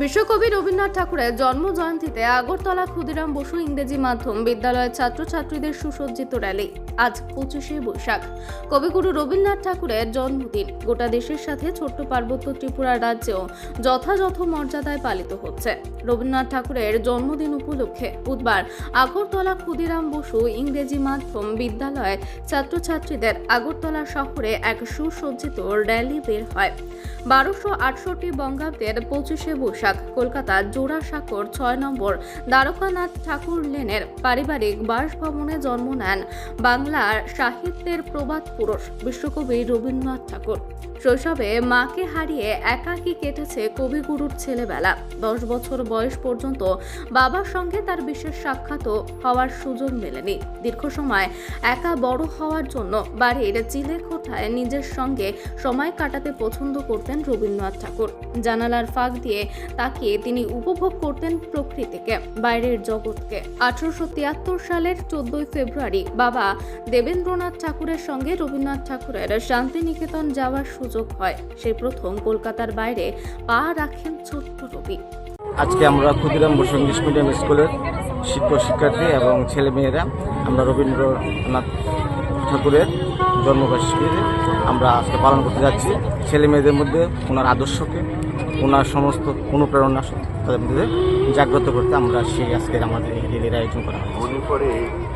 বিশ্বকবি রবীন্দ্রনাথ ঠাকুরের জন্ম জয়ন্তীতে আগরতলা ক্ষুদিরাম বসু ইংরেজি মাধ্যম বিদ্যালয়ের ছাত্রছাত্রীদের সুসজ্জিত র্যালি। আজ পঁচিশে বৈশাখ। কবিগুরু রবীন্দ্রনাথ ঠাকুরের জন্মদিন। গোটা দেশের সাথে ছোট্ট পার্বত্য ত্রিপুরা রাজ্যেও যথাযথ মর্যাদায় পালিত হচ্ছে। রবীন্দ্রনাথ ঠাকুরের জন্মদিন উপলক্ষে বুধবার আগরতলা ক্ষুদিরাম বসু ইংরেজি মাধ্যম বিদ্যালয়ের ছাত্রছাত্রীদের আগরতলা শহরে এক সুসজ্জিত র্যালি বের হয়। বারোশো আটষট্টি বঙ্গাব্দের পঁচিশে বৈশাখ কলকাতার জোড়াসাঁকোর ছয় নম্বর দ্বারকানাথ ঠাকুর লেনের পারিবারিক বাসভবনে জন্ম নেন বাংলার সাহিত্যের প্রবাদ পুরুষ বিশ্বকবি রবীন্দ্রনাথ ঠাকুর। শৈশবে মাকে হারিয়ে একাকী কেটেছে কবিগুরুর ছেলেবেলা। দশ বছর বয়স পর্যন্ত বাবার সঙ্গে তার বিশেষ সাক্ষাৎও হওয়ার সুযোগ মেলেনি। দীর্ঘ সময় একা বড় হওয়ার জন্য বাড়ির চিলেকোঠায় নিজের সঙ্গে সময় কাটাতে পছন্দ করতেন রবীন্দ্রনাথ ঠাকুর। জানালার ফাঁক দিয়ে তাকিয়ে তিনি উপভোগ করতেন প্রকৃতিকে, বাইরের জগৎকে। আঠারোশো তিয়াত্তর সালের চোদ্দই ফেব্রুয়ারি বাবা দেবেন্দ্রনাথ ঠাকুরের সঙ্গে রবীন্দ্রনাথ ঠাকুরের শান্তিনিকেতন যাওয়ার সুযোগ হয়। সেই প্রথম কলকাতার বাইরে পা রাখেন ছোট্ট রবি। আজকে আমরা ক্ষুদিরাম বসু ইংলিশ মিডিয়াম স্কুলের শিক্ষক শিক্ষার্থী এবং ছেলে মেয়েরা আমরা রবীন্দ্রনাথ ঠাকুরের জন্মবার্ষিকী আমরা আজকে পালন করতে যাচ্ছি। ছেলে মেয়েদের মধ্যে ওনার আদর্শকে ওনার সমস্ত অনুপ্রেরণা তাদের মধ্যে জাগ্রত করতে আমরা সেই আজকের আমাদের এই আয়োজন করা হয়েছে।